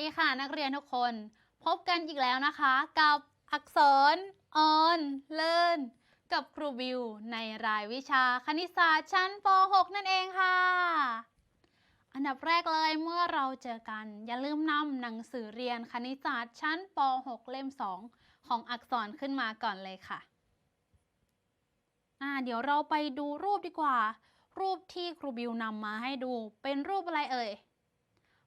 ดีค่ะนักเรียนทุกคน พบกันอีกแล้วนะคะ กับอักษร ออน เลินกับครูบิว ในรายวิชาคณิตศาสตร์ชั้นป .6 นั่นเองค่ะ อันดับแรกเลยเมื่อเราเจอกัน อย่าลืมนำหนังสือเรียนคณิตศาสตร์ชั้นป .6 เล่ม 2 ของอักษรขึ้นมาก่อนเลยค่ะอ่าเดี๋ยวเราไปดูรูปดีกว่า รูปที่ครูบิวนำมาให้ดู เป็นรูปอะไรเอ่ย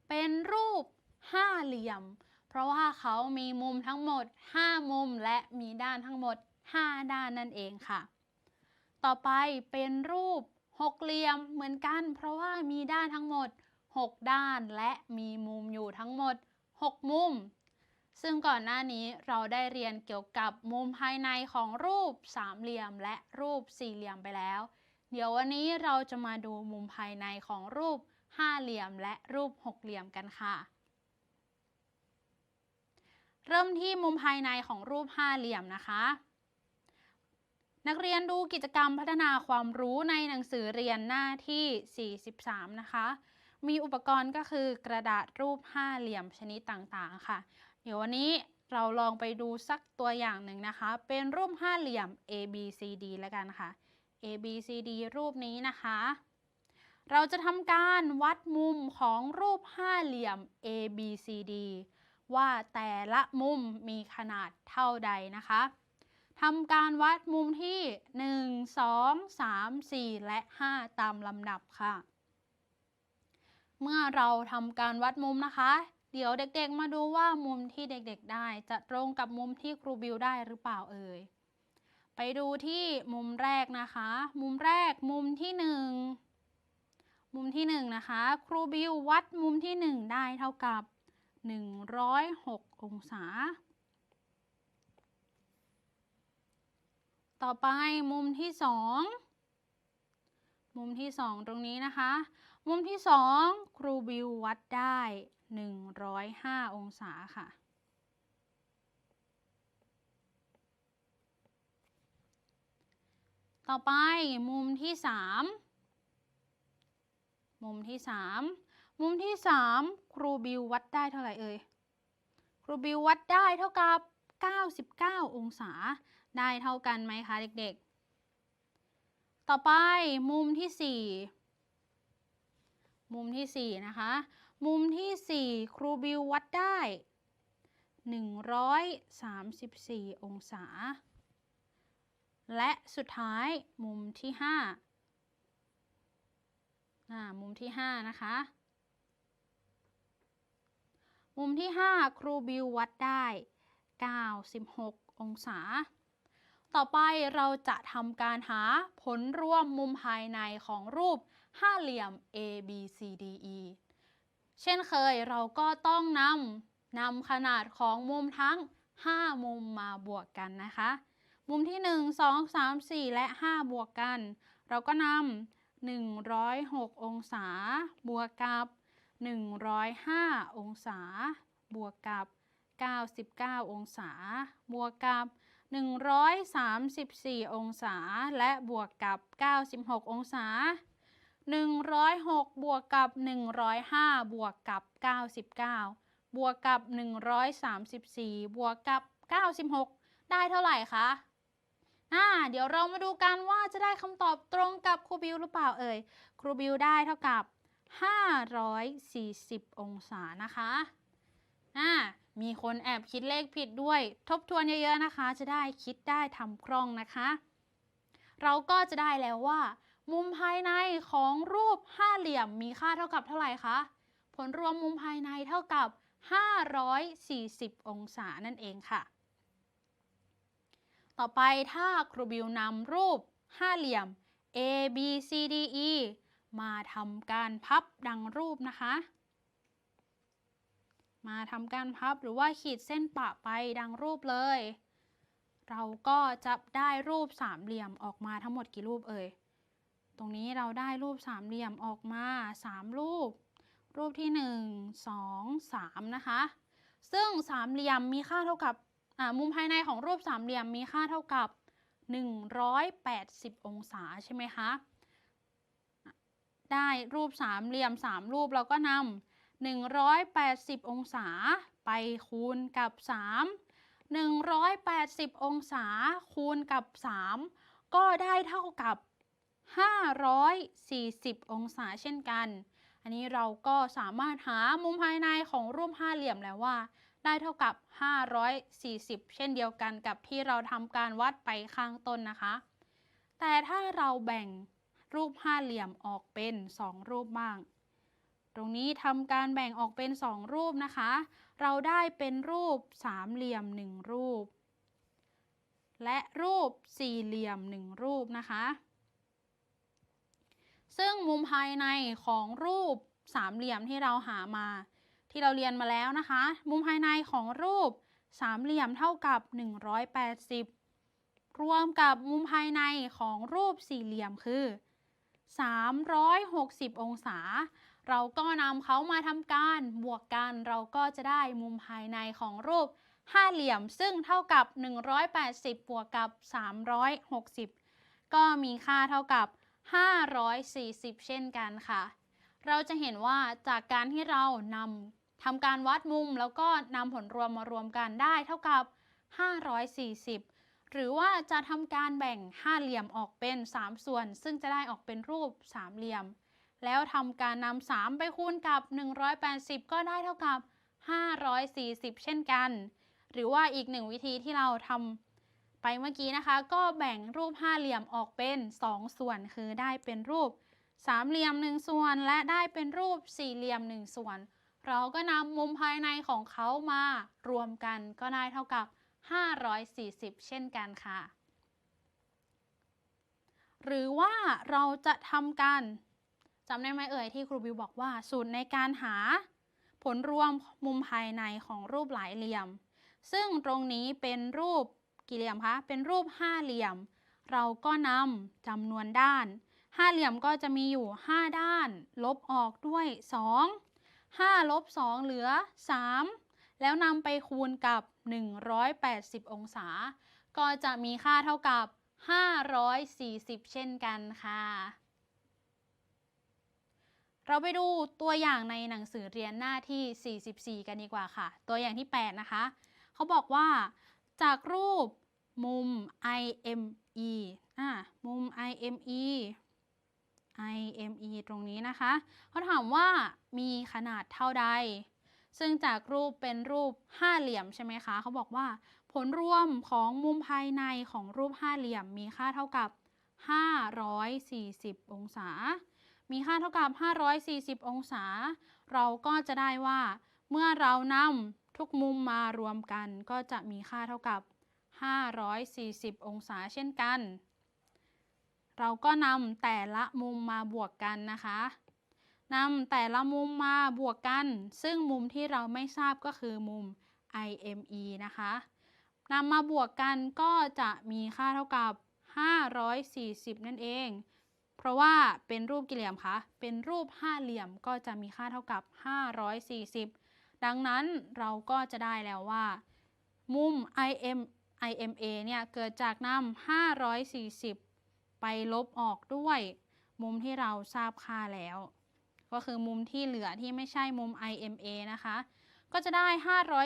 เป็นรูป ห้าเหลี่ยม เพราะว่าเขามีมุมทั้งหมด 5 มุมและมีด้านทั้งหมด 5 ด้านนั่นเองค่ะ ต่อไปเป็นรูปหกเหลี่ยมเหมือนกัน เพราะว่ามีด้านทั้งหมด 6 ด้านและมีมุมอยู่ทั้งหมด 6 มุม ซึ่งก่อนหน้านี้เราได้เรียนเกี่ยวกับมุมภายในของรูปสามเหลี่ยมและรูปสี่เหลี่ยมไปแล้ว เดี๋ยววันนี้เราจะมาดูมุมภายในของรูปห้าเหลี่ยมและรูปหกเหลี่ยมกันค่ะ เริ่มที่มุมภายในของรูปห้าเหลี่ยมนะคะ นักเรียนดูกิจกรรมพัฒนาความรู้ในหนังสือเรียนหน้าที่ 43 นะคะ มีอุปกรณ์ก็คือกระดาษรูปห้าเหลี่ยมชนิดต่างๆ ค่ะ เดี๋ยววันนี้เราลองไปดูสักตัวอย่างหนึ่งนะคะ เป็นรูปห้าเหลี่ยม A B C D แล้วกันค่ะ A B C D รูปนี้นะคะ เราจะทำการวัดมุมของรูปห้าเหลี่ยม A B C D ว่าแต่ละมุมมีขนาดเท่าใดนะคะทำการวัดมุมที่ 1 2 3 4 และ 5 ตามลำดับค่ะ เมื่อเราทำการวัดมุมนะคะ เดี๋ยวเด็กๆมาดูว่ามุมที่เด็กๆได้จะตรงกับมุมที่ครูบิวได้หรือเปล่าเอ่ย ไปดูที่มุมแรกนะคะ มุมแรกมุมที่ 1 มุมที่ 1 นะคะ ครูบิววัดมุมที่ 1 ได้เท่ากับ 106 องศา ต่อไปมุมที่ 2 มุมที่ 2 ตรงนี้นะคะ มุมที่ 2 ครูบิววัดได้ 105 องศาค่ะ ต่อไปมุมที่ 3 มุมที่ 3 มุมที่3ครูบิววัดได้เท่าไหร่เอ่ย ครูบิววัดได้เท่ากับ 99 องศา ได้เท่ากันไหมคะเด็กๆ ต่อไปมุมที่4มุมที่4นะคะ มุมที่4ครูบิววัดได้ 134 องศา และสุดท้ายมุมที่5อ่ามุมที่5นะคะ มุมที่ 5 ครูบิววัดได้ 96 องศา ต่อไปเราจะทำการหาผลรวมมุมภายในของรูปห้าเหลี่ยม A B C D E เช่นเคยเราก็ต้องนำนำขนาดของมุมทั้ง 5 มุมมาบวกกันนะคะ มุมที่ 1 2 3 4 และ 5 บวกกัน เราก็นำ106 องศา บวกกับ 105 องศา บวกกับ 99 องศา บวกกับ 134 องศา และบวกกับ 96 องศา 106 บวกกับ 105 บวกกับ 99 บวกกับ 134 บวกกับ 96 ได้เท่าไหร่คะ่าเดี๋ยวเรามาดูกันว่าจะได้คำตอบตรงกับครูบิวหรือเปล่าเอ่ย ครูบิวได้เท่ากับ 540 องศานะคะอ่ามีคนแอบคิดเลขผิดด้วย ทบทวนเยอะๆนะคะ จะได้คิดได้ทำคล่องนะคะ เราก็จะได้แล้วว่า มุมภายในของรูปห้าเหลี่ยมมีค่าเท่ากับเท่าไหร่คะ ผลรวมมุมภายในเท่ากับ 540 องศานั่นเองค่ะ ต่อไปถ้าครูบิวนำรูปห้าเหลี่ยม A B C D E มาทำการพับดังรูปนะคะ มาทำการพับหรือว่าขีดเส้นปะไปดังรูปเลย เราก็จะได้รูปสามเหลี่ยมออกมาทั้งหมดกี่รูปเอ่ย ตรงนี้เราได้รูปสามเหลี่ยมออกมา3รูป รูปที่1 2 3นะคะ ซึ่งสามเหลี่ยมมีค่าเท่ากับมุมภายในของรูปสามเหลี่ยมมีค่าเท่ากับ 180 องศาใช่ไหมคะ ได้รูปสามเหลี่ยม3รูปเราก็น180 องศาไปคูณกับ 3 180 องศาคูณกับ 3 ก็ได้เท่ากับ 540 องศาเช่นกัน อันนี้เราก็สามารถหามุมภายในของรูปห้าเหลี่ยมแล้วว่า ได้เท่ากับ 540 เช่นเดียวกันกับที่เราทำการวัดไปข้างต้นนะคะ แต่ถ้าเราแบ่ง รูปห้าเหลี่ยมออกเป็น 2 รูปบ้าง ตรงนี้ทำการแบ่งออกเป็น 2 รูปนะคะ เราได้เป็นรูปสามเหลี่ยม 1 รูป และรูปสี่เหลี่ยม 1 รูปนะคะ ซึ่งมุมภายในของรูปสามเหลี่ยมที่เราหามา ที่เราเรียนมาแล้วนะคะ มุมภายในของรูปสามเหลี่ยมเท่ากับ 180 รวมกับมุมภายในของรูปสี่เหลี่ยมคือ 360 องศา เราก็นำเขามาทำการบวกกัน เราก็จะได้มุมภายในของรูปห้าเหลี่ยม ซึ่งเท่ากับ 180 บวกกับ 360 ก็มีค่าเท่ากับ 540 เช่นกันค่ะ เราจะเห็นว่าจากการที่เรานำทำการวัดมุม แล้วก็นำผลรวมมารวมกันได้เท่ากับ 540 หรือว่าจะทำการแบ่งห้าเหลี่ยมออกเป็น 3 ส่วน ซึ่งจะได้ออกเป็นรูปสามเหลี่ยม แล้วทำการนำ3ไปคูณกับ 180 ก็ได้เท่ากับ 540 เช่นกัน หรือว่าอีกหนึ่งวิธีที่เราทำไปเมื่อกี้นะคะ ก็แบ่งรูปห้าเหลี่ยมออกเป็น 2 ส่วน คือได้เป็นรูปสามเหลี่ยม 1 ส่วน และได้เป็นรูปสี่เหลี่ยม 1 ส่วน เราก็นำมุมภายในของเขามารวมกันก็ได้เท่ากับ 540 เช่นกันค่ะ หรือว่าเราจะทำการจำได้ไหมเอ่ยที่ครูบิวบอกว่า สูตรในการหาผลรวมมุมภายในของรูปหลายเหลี่ยม ซึ่งตรงนี้เป็นรูปกี่เหลี่ยมคะ เป็นรูปห้าเหลี่ยม เราก็นำจำนวนด้านห้าเหลี่ยมก็จะมีอยู่ 5 ด้าน ลบออกด้วย 2 5ลบ2เหลือ 3 แล้วนำไปคูณกับ 180 องศา ก็จะมีค่าเท่ากับ 540 เช่นกันค่ะ เราไปดูตัวอย่างในหนังสือเรียนหน้าที่ 44 กันดีกว่าค่ะ ตัวอย่างที่ 8 นะคะ เขาบอกว่า จากรูปมุม IME อะมุม IME IME ตรงนี้นะคะ เขาถามว่ามีขนาดเท่าใด ซึ่งจากรูปเป็นรูปห้าเหลี่ยมใช่ไหมคะเขาบอกว่า ผลรวมของมุมภายในของรูปห้าเหลี่ยมมีค่าเท่ากับ 540 องศา มีค่าเท่ากับ 540 องศา เราก็จะได้ว่า เมื่อเรานำทุกมุมมารวมกัน ก็จะมีค่าเท่ากับ 540 องศาเช่นกัน เราก็นำแต่ละมุมมาบวกกันนะคะ นำแต่ละมุมมาบวกกัน ซึ่งมุมที่เราไม่ทราบก็คือมุม IME นะคะนำมาบวกกันก็จะมีค่าเท่ากับ 540 นั่นเอง เพราะว่าเป็นรูปกี่เหลี่ยมคะ เป็นรูปห้าเหลี่ยมก็จะมีค่าเท่ากับ 540 ดังนั้นเราก็จะได้แล้วว่า มุม IM IMA เนี่ย เกิดจากนำ540 ไปลบออกด้วย มุมที่เราทราบค่าแล้ว ก็คือมุมที่เหลือที่ไม่ใช่มุม IMA นะคะ ก็จะได้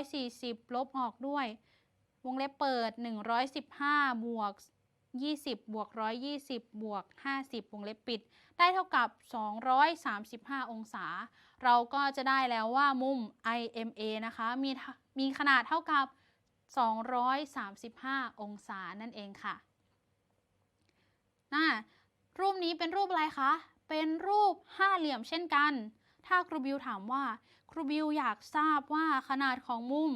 540 ลบออกด้วย วงเล็บเปิด 115 บวก 20 บวก 120 บวก 50 วงเล็บปิด ได้เท่ากับ 235 องศา เราก็จะได้แล้วว่ามุม IMA นะคะ มีมีขนาดเท่ากับ 235 องศานั่นเองค่ะน่ารูปนี้เป็นรูปอะไรคะ เป็นรูปห้าเหลี่ยมเช่นกัน ถ้าครูบิวถามว่า ครูบิวอยากทราบว่าขนาดของมุม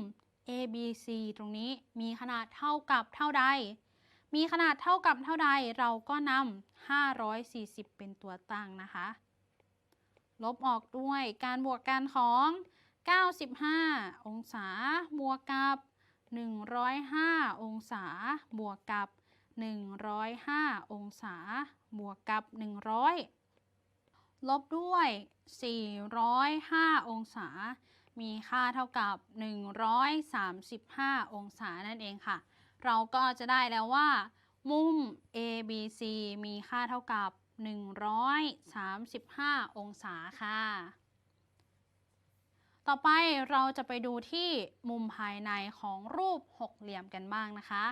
ABC ตรงนี้มีขนาดเท่ากับเท่าใด มีขนาดเท่ากับเท่าใดเราก็นำ540 เป็นตัวตั้งนะคะ ลบออกด้วยการบวกกันของ 95 องศา บวกกับ 105 องศา บวกกับ 105 องศา บวกกับ 100 ลบด้วย 405 องศา มีค่าเท่ากับ 135 องศานั่นเองค่ะ เราก็จะได้แล้วว่า มุม ABC มีค่าเท่ากับ 135 องศาค่ะ ต่อไปเราจะไปดูที่มุมภายในของรูปหกเหลี่ยมกันบ้างนะคะ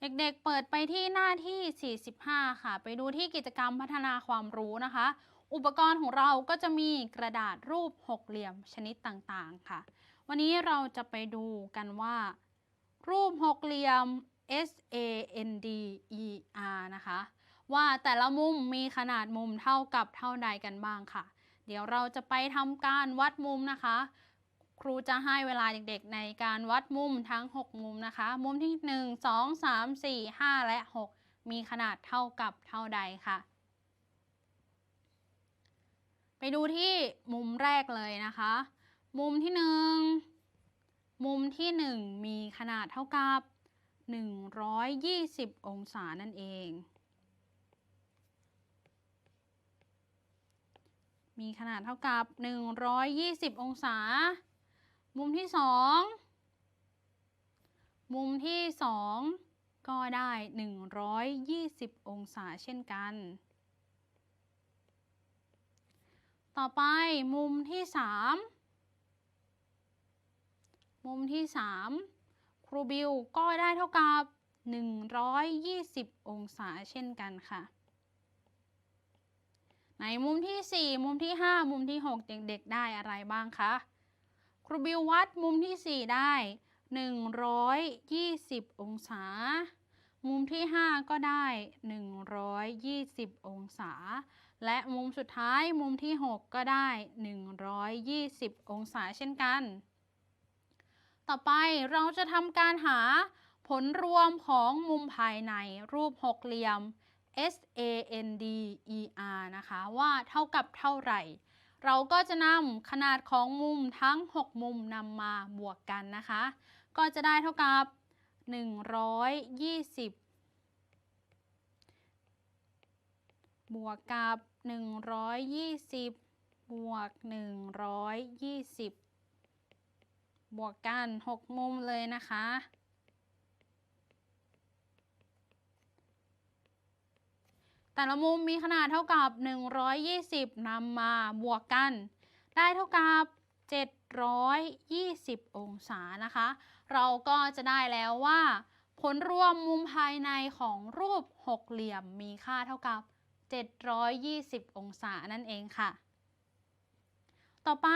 เด็กๆ เปิดไปที่หน้าที่ 45 ค่ะ ไปดูที่กิจกรรมพัฒนาความรู้นะคะ อุปกรณ์ของเราก็จะมีกระดาษรูปหกเหลี่ยมชนิดต่างๆ ค่ะ วันนี้เราจะไปดูกันว่า รูปหกเหลี่ยม S A N D E R นะคะ ว่าแต่ละมุมมีขนาดมุมเท่ากับเท่าใดกันบ้างค่ะ เดี๋ยวเราจะไปทำการวัดมุมนะคะ ครูจะให้เวลาเด็กๆ ในการวัดมุมทั้ง 6 มุมนะคะ มุมที่ 1 2 3 4 5 และ 6 มีขนาดเท่ากับเท่าใดค่ะ ไปดูที่มุมแรกเลยนะคะ มุมที่ 1 มุมที่ 1 มีขนาดเท่ากับ 120 องศานั่นเอง มีขนาดเท่ากับ 120 องศา มุมที่2มุมที่2ก็ได้ 120 องศาเช่นกัน ต่อไปมุมที่3มุมที่3ครูบิวก็ได้เท่ากับ 120 องศาเช่นกันค่ะในมุมที่ 4 มุมที่ 5 มุมที่ 6 เด็กๆได้อะไรบ้างคะ ครูบิววัดมุมที่ 4 ได้ 120 องศา มุมที่ 5 ก็ได้ 120 องศา และมุมสุดท้ายมุมที่ 6 ก็ได้ 120 องศาเช่นกัน ต่อไปเราจะทำการหาผลรวมของมุมภายในรูปหกเหลี่ยม S A N D E R นะคะ ว่าเท่ากับเท่าไหร่ เราก็จะนำขนาดของมุมทั้ง 6 มุมนำมาบวกกันนะคะ ก็จะได้เท่ากับ 120 บวกกับ 120 บวก 120 บวกกัน 6 มุมเลยนะคะ แต่ละมุมมีขนาดเท่ากับ 120 นำมาบวกกัน ได้เท่ากับ 720 องศานะคะ เราก็จะได้แล้วว่า ผลรวมมุมภายในของรูปหกเหลี่ยมมีค่าเท่ากับ 720 องศานั่นเองค่ะ ต่อไป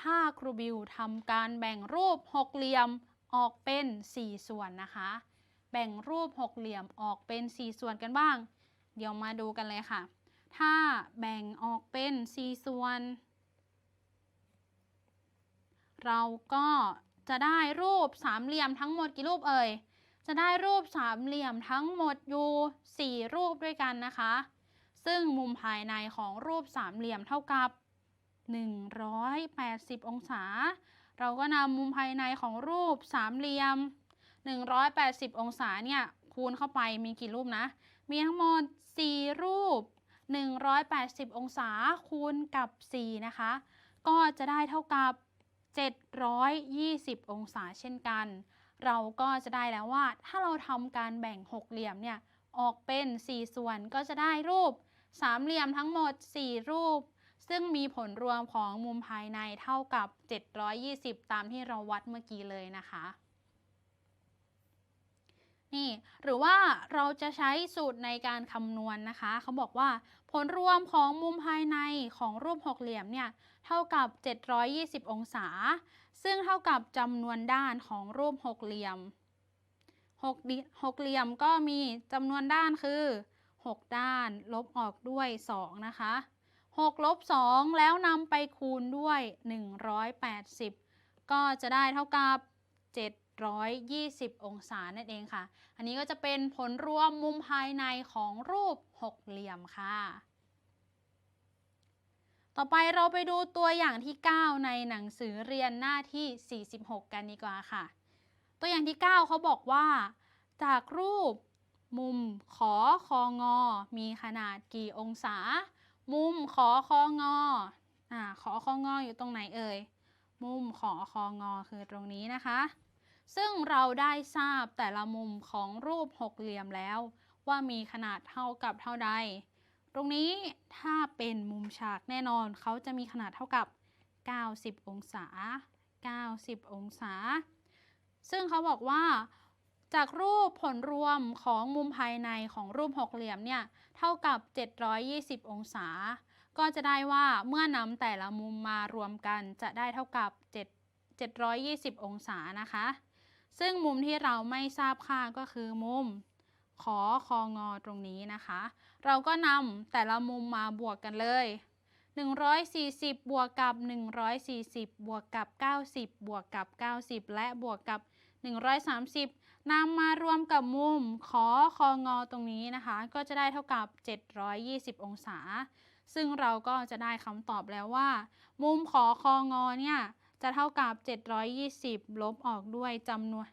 ถ้าครูบิวทำการแบ่งรูปหกเหลี่ยมออกเป็น 4 ส่วนนะคะ แบ่งรูปหกเหลี่ยมออกเป็น 4 ส่วนกันบ้าง เดี๋ยวมาดูกันเลยค่ะ ถ้าแบ่งออกเป็น 4 ส่วน เราก็จะได้รูปสามเหลี่ยมทั้งหมดกี่รูปเอ่ย จะได้รูปสามเหลี่ยมทั้งหมดอยู่ 4 รูปด้วยกันนะคะ ซึ่งมุมภายในของรูปสามเหลี่ยมเท่ากับ 180 องศา เราก็นำมุมภายในของรูปสามเหลี่ยม 180 องศาเนี่ยคูณเข้าไปมีกี่รูปนะ มีทั้งหมด 4 รูป 180 องศาคูณกับ 4 นะคะ ก็จะได้เท่ากับ 720 องศาเช่นกัน เราก็จะได้แล้วว่า ถ้าเราทำการแบ่งหกเหลี่ยมเนี่ย ออกเป็น 4 ส่วนก็จะได้รูปสามเหลี่ยมทั้งหมด 4 รูป ซึ่งมีผลรวมของมุมภายในเท่ากับ 720 ตามที่เราวัดเมื่อกี้เลยนะคะ นี่หรือว่าเราจะใช้สูตรในการคำนวณนนะคะเขาบอกว่าผลรวมของมุมภายในของรูปหกเหลี่ยมเนี่ยเท่ากับ 720 องศา ซึ่งเท่ากับจำนวนด้านของรูปหกเหลี่ยมหกหกเหลี่ยมก็มีจำนวนด้านคือ 6 ด้านลบออกด้วย 2 นะคะ6ลบ2แล้วนำไปคูณด้วย 180 ก็จะได้เท่ากับ 720 องศานั่นเองค่ะ อันนี้ก็จะเป็นผลรวมมุมภายในของรูปหกเหลี่ยมค่ะ ต่อไปเราไปดูตัวอย่างที่ 9 ในหนังสือเรียนหน้าที่ 46 กันดีกว่าค่ะ ตัวอย่างที่ 9 เขาบอกว่า จากรูปมุมขอคองอ มีขนาดกี่องศา มุมขอคองออ่าขอคองออยู่ตรงไหนเอ่ย มุมขอคองอคือตรงนี้นะคะ ซึ่งเราได้ทราบแต่ละมุมของรูปหกเหลี่ยมแล้ว ว่ามีขนาดเท่ากับเท่าใด ตรงนี้ถ้าเป็นมุมฉากแน่นอนเขาจะมีขนาดเท่ากับ 90 องศา 90 องศา ซึ่งเขาบอกว่า จากรูปผลรวมของมุมภายในของรูปหกเหลี่ยมเนี่ยเท่ากับ 720 องศา ก็จะได้ว่าเมื่อนำแต่ละมุมมารวมกันจะได้เท่ากับ 7 720 องศานะคะ ซึ่งมุมที่เราไม่ทราบค่าก็คือมุมขอคองอตรงนี้นะคะ เราก็นำแต่ละมุมมาบวกกันเลย 140 บวกกับ 140 บวกกับ 90 บวกกับ 90 และบวกกับ 130นำมารวมกับมุมขอคองอตรงนี้นะคะ ก็จะได้เท่ากับ 720 องศา ซึ่งเราก็จะได้คำตอบแล้วว่า มุมขอคองอเนี่ย จะเท่ากับ 720 ลบออกด้วยจำนวน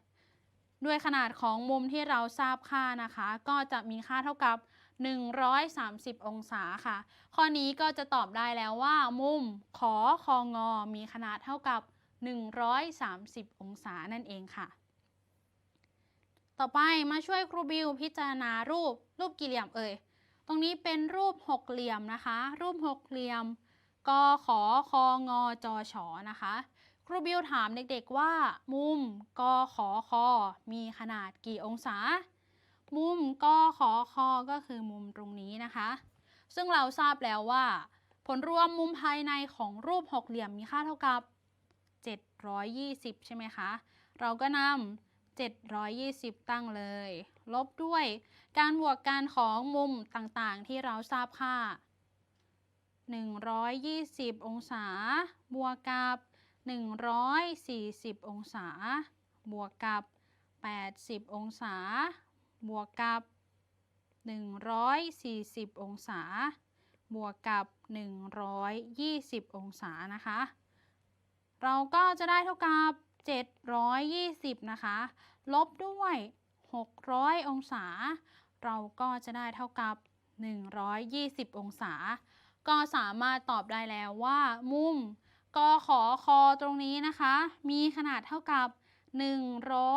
ด้วยขนาดของมุมที่เราทราบค่านะคะ ก็จะมีค่าเท่ากับ 130 องศาค่ะ ข้อนี้ก็จะตอบได้แล้วว่า มุมขอคองอมีขนาดเท่ากับ 130 องศานั่นเองค่ะ ต่อไปมาช่วยครูบิวพิจารณารูปรูปกี่เหลี่ยมเอ่ย ตรงนี้เป็นรูปหกเหลี่ยมนะคะ รูปหกเหลี่ยมกขอคองอจอฉอนะคะ ครูบิวถามเด็กๆว่า มุมกขอคอมีขนาดกี่องศา มุมกขอคอก็คือมุมตรงนี้นะคะ ซึ่งเราทราบแล้วว่า ผลรวมมุมภายในของรูปหกเหลี่ยมมีค่าเท่ากับ 720 ใช่ไหมคะ เราก็นำ720 ตั้งเลย ลบด้วยการบวกกันของมุมต่างๆ ที่เราทราบค่า 120 องศา บวกกับ 140 องศา บวกกับ 80 องศา บวกกับ 140 องศา บวกกับ 120 องศานะคะ เราก็จะได้เท่ากับ 720 นะคะ ลบด้วย 600 องศา เราก็จะได้เท่ากับ 120 องศา ก็สามารถตอบได้แล้วว่ามุม กขอคอตรงนี้นะคะ มีขนาดเท่ากับ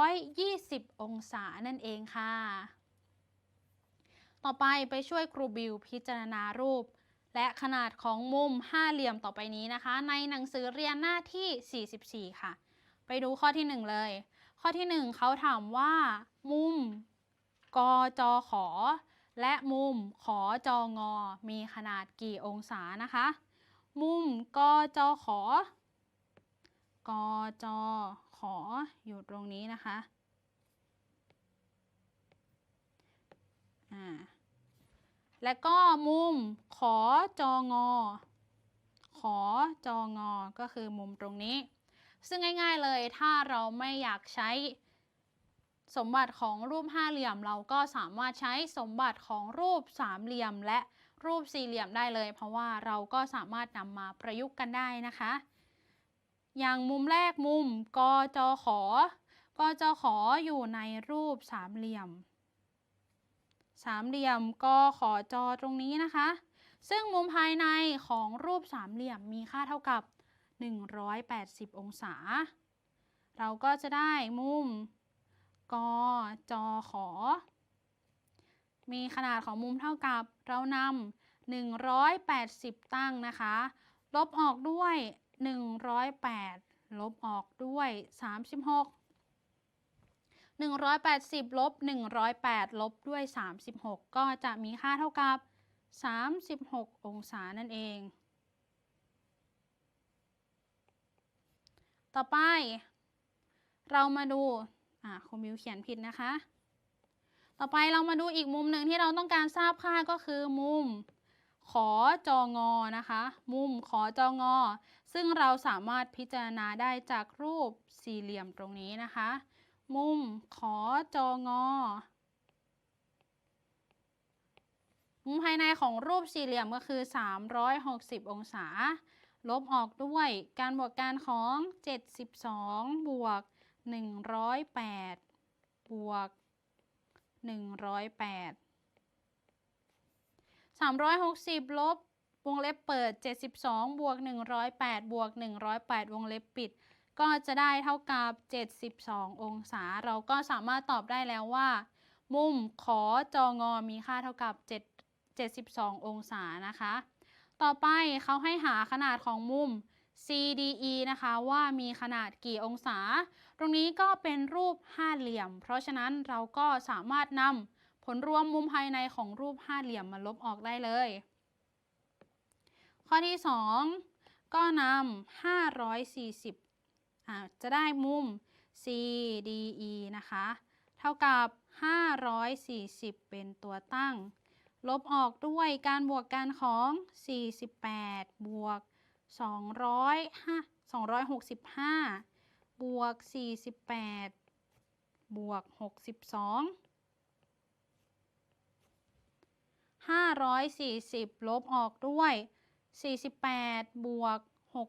120 องศานั่นเองค่ะ ต่อไปไปช่วยครูบิวพิจารณารูป และขนาดของมุมห้าเหลี่ยมต่อไปนี้นะคะ ในหนังสือเรียนหน้าที่ 44 ค่ะ ไปดูข้อที่ 1 เลย ข้อที่ 1เขาถามว่า มุมกจขอและมุมขอจงอมีขนาดกี่องศานะคะ มุมกจขอกจขออยู่ตรงนี้นะคะอ่าและก็มุมขอจองอ ขอจองอ ก็คือมุมตรงนี้ ซึ่งง่ายๆเลยถ้าเราไม่อยากใช้สมบัติของรูปห้าเหลี่ยม เราก็สามารถใช้สมบัติของรูปสามเหลี่ยมและ รูปสี่เหลี่ยมได้เลย เพราะว่าเราก็สามารถนำมาประยุกต์กันได้นะคะ อย่างมุมแรกมุมกจขกจขออยู่ในรูปสามเหลี่ยม สามเหลี่ยมกขอจตรงนี้นะคะ ซึ่งมุมภายในของรูปสามเหลี่ยมมีค่าเท่ากับ 180 องศา เราก็จะได้มุมกจขอ มีขนาดของมุมเท่ากับเรานำ180 ตั้งนะคะ ลบออกด้วย 108 ลบออกด้วย 36 180 ลบ 108 ลบด้วย 36 ก็จะมีค่าเท่ากับ 36 องศานั่นเอง ต่อไป เรามาดูอ่าคุณมิวเขียนผิดนะคะ ต่อไปเรามาดูอีกมุมหนึ่งที่เราต้องการทราบค่าก็คือมุมขอจองอนะคะ มุมขอจองอ ซึ่งเราสามารถพิจารณาได้จากรูปสี่เหลี่ยมตรงนี้นะคะ มุมขอจองอ มุมภายในของรูปสี่เหลี่ยมก็คือ 360 องศา ลบออกด้วยการบวกการของ 72 บวก 108 บวก 108 360ลบวงเล็บเปิด 72 บวก 108 บวก 108 วงเล็บปิด ก็จะได้เท่ากับ 72 องศา เราก็สามารถตอบได้แล้วว่า มุมขอจองอมีค่าเท่ากับ 7 72 องศานะคะ ต่อไปเขาให้หาขนาดของมุม CDE นะคะว่ามีขนาดกี่องศา ตรงนี้ก็เป็นรูปห้าเหลี่ยม เพราะฉะนั้นเราก็สามารถนำผลรวมมุมภายในของรูปห้าเหลี่ยมมาลบออกได้เลย ข้อที่ 2 ก็นำ540อ่าจะได้มุม CDE นะคะ เท่ากับ 540 เป็นตัวตั้ง ลบออกด้วยการบวกกันของ 48 บวก200 265 บวก 48 บวก 62 540 ลบออกด้วย 48 บวก 6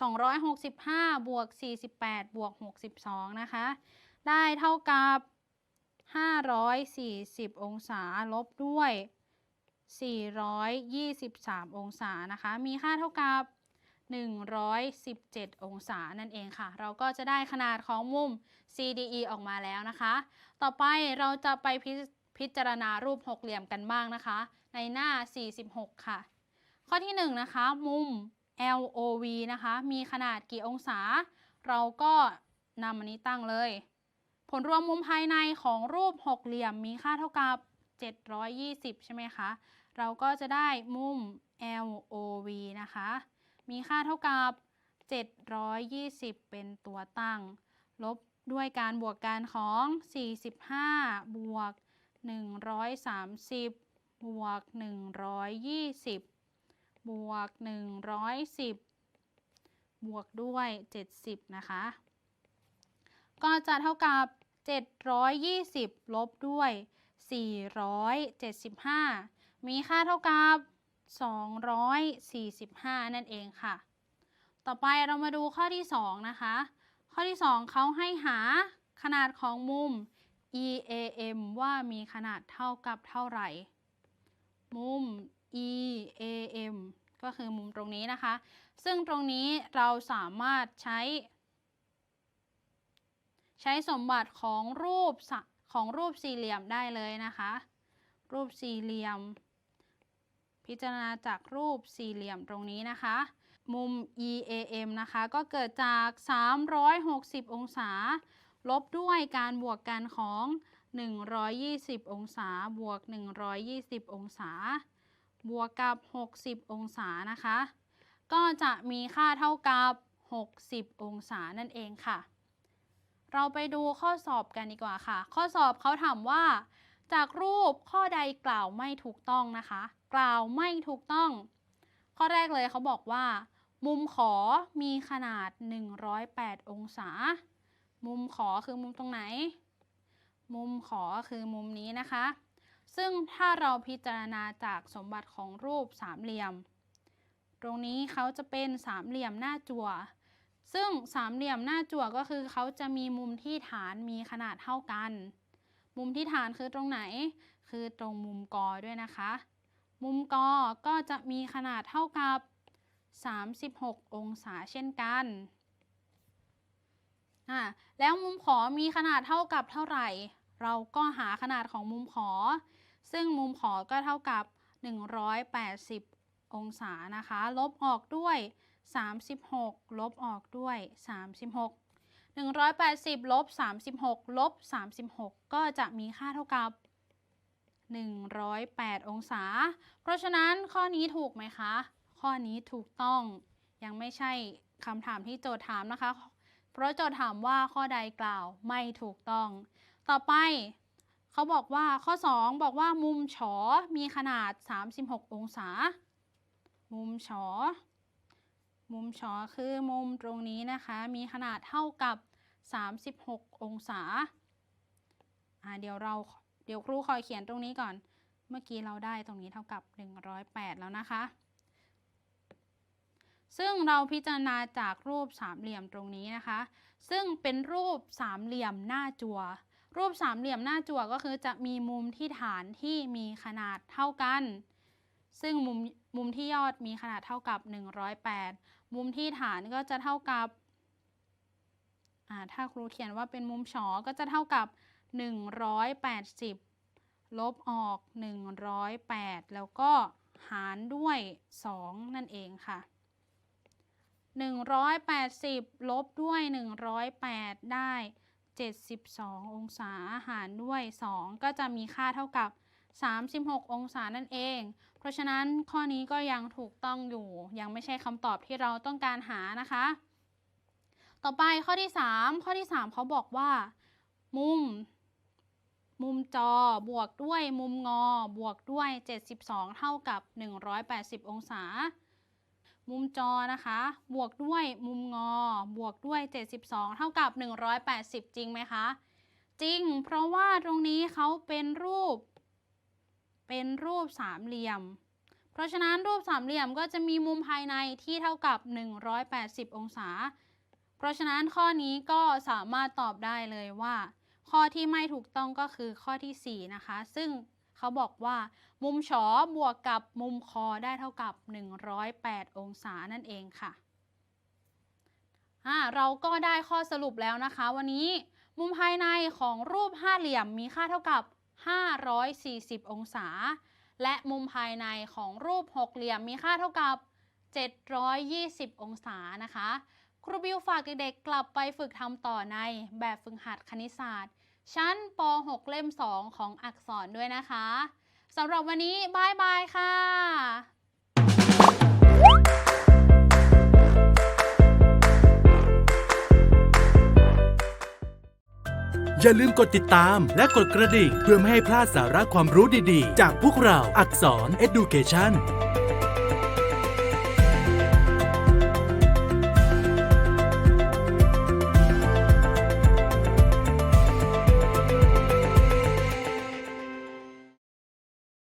265 บวก 48 บวก 62 นะคะ ได้เท่ากับ 540 องศา ลบด้วย 423 องศานะคะ มีค่าเท่ากับ 117 องศานั่นเองค่ะ เราก็จะได้ขนาดของมุม CDE ออกมาแล้วนะคะ ต่อไปเราจะไปพิพิจารณารูปหกเหลี่ยมกันบ้างนะคะ ในหน้า 46 ค่ะ ข้อที่ 1 นะคะ มุม LOV นะคะ มีขนาดกี่องศา เราก็นำอันนี้ตั้งเลย ผลรวมมุมภายในของรูปหกเหลี่ยมมีค่าเท่ากับ 720 ใช่ไหมคะ เราก็จะได้มุม LOV นะคะ มีค่าเท่ากับ 720 เป็นตัวตั้ง ลบด้วยการบวกกันของ 45 บวก 130 บวก 120 บวก 110 บวกด้วย 70 นะคะ ก็จะเท่ากับ 720 ลบด้วย 475 มีค่าเท่ากับ 245 นั่นเองค่ะ ต่อไปเรามาดูข้อที่ 2 นะคะ ข้อที่ 2เขาให้หาขนาดของมุม EAM ว่ามีขนาดเท่ากับเท่าไหร่ มุม EAM ก็คือมุมตรงนี้นะคะ ซึ่งตรงนี้เราสามารถใช้ ใช้สมบัติของรูปของรูปสี่เหลี่ยมได้เลยนะคะ รูปสี่เหลี่ยม พิจารณาจากรูปสี่เหลี่ยมตรงนี้นะคะ มุม EAM นะคะ ก็เกิดจาก 360 องศา ลบด้วยการบวกกันของ 120 องศา บวก 120 องศา บวกกับ 60 องศานะคะ ก็จะมีค่าเท่ากับ 60 องศานั่นเองค่ะ เราไปดูข้อสอบกันดีกว่าค่ะ ข้อสอบเขาถามว่า จากรูปข้อใดกล่าวไม่ถูกต้องนะคะ กล่าวไม่ถูกต้อง ข้อแรกเลยเขาบอกว่า มุมขอมีขนาด 108 องศา มุมขอคือมุมตรงไหน มุมขอคือมุมนี้นะคะ ซึ่งถ้าเราพิจารณาจากสมบัติของรูปสามเหลี่ยม ตรงนี้เขาจะเป็นสามเหลี่ยมหน้าจั่วซึ่งสามเหลี่ยมหน้าจั่วก็คือเขาจะมีมุมที่ฐานมีขนาดเท่ากัน มุมที่ฐานคือตรงไหน คือตรงมุมกอด้วยนะคะ มุมกอก็จะมีขนาดเท่ากับ 36 องศาเช่นกันอ่าแล้วมุมขอมีขนาดเท่ากับเท่าไหร่ เราก็หาขนาดของมุมขอ ซึ่งมุมขอก็เท่ากับ 180 องศานะคะ ลบออกด้วย 36 ลบออกด้วย 36 180 ลบ 36 ลบ 36 ก็จะมีค่าเท่ากับ 108 องศา เพราะฉะนั้นข้อนี้ถูกไหมคะ ข้อนี้ถูกต้องยังไม่ใช่คำถามที่โจทย์ถามนะคะ เพราะโจทย์ถามว่าข้อใดกล่าวไม่ถูกต้อง ต่อไปเขาบอกว่าข้อ 2 บอกว่ามุมฉอมีขนาด 36 องศา มุมฉอ มุมฉอคือมุมตรงนี้นะคะ มีขนาดเท่ากับ 36 องศาอ่าเดี๋ยวเรา เดี๋ยวครูคอยเขียนตรงนี้ก่อน เมื่อกี้เราได้ตรงนี้เท่ากับ 108 แล้วนะคะ ซึ่งเราพิจารณาจากรูปสามเหลี่ยมตรงนี้นะคะ ซึ่งเป็นรูปสามเหลี่ยมหน้าจั่วรูปสามเหลี่ยมหน้าจั่วก็คือจะมีมุมที่ฐานที่มีขนาดเท่ากัน ซึ่งมุมมุมที่ยอดมีขนาดเท่ากับ 108 มุมที่ฐานก็จะเท่ากับ ถ้าครูเขียนว่าเป็นมุมฉอก็จะเท่ากับ 180 ลบออก 108 แล้วก็หารด้วย 2 นั่นเองค่ะ 180 ลบด้วย 108 ได้ 72 องศาหารด้วย 2 ก็จะมีค่าเท่ากับ 36 องศานั่นเอง เพราะฉะนั้นข้อนี้ก็ยังถูกต้องอยู่ ยังไม่ใช่คำตอบที่เราต้องการหานะคะ ต่อไปข้อที่ 3 ข้อที่ 3 เขาบอกว่า มุม มุมจอบวกด้วยมุมงอบวกด้วย 72 เท่ากับ 180 องศา มุมจอนะคะ บวกด้วยมุมงอบวกด้วย 72 เท่ากับ 180 จริงไหมคะ จริง เพราะว่าตรงนี้เขาเป็นรูป เป็นรูปสามเหลี่ยม เพราะฉะนั้นรูปสามเหลี่ยมก็จะมีมุมภายในที่เท่ากับ 180 องศา เพราะฉะนั้นข้อนี้ก็สามารถตอบได้เลยว่า ข้อที่ไม่ถูกต้องก็คือข้อทีสี่4 นะคะ ซึ่งเขาบอกว่ามุมฉอบวกกับมุมคอได้เท่ากับ 108 องศานั่นเองค่ะอ่าเราก็ได้ข้อสรุปแล้วนะคะ วันนี้มุมภายในของรูปห้าเหลี่ยมมีค่าเท่ากับ 540 องศา และมุมภายในของรูปหกเหลี่ยมมีค่าเท่ากับ 720 องศานะคะ ครูบิวฝากเด็กๆกลับไปฝึกทำต่อในแบบฝึกหัดคณิตศาสตร์ ชั้นป .6 เล่ม 2 ของอักษรด้วยนะคะสำหรับวันนี้บายบายค่ะอย่าลืมกดติดตามและกดกระดิ่งเพื่อไม่ให้พลาดสาระความรู้ดีๆ จากพวกเราอักษร Education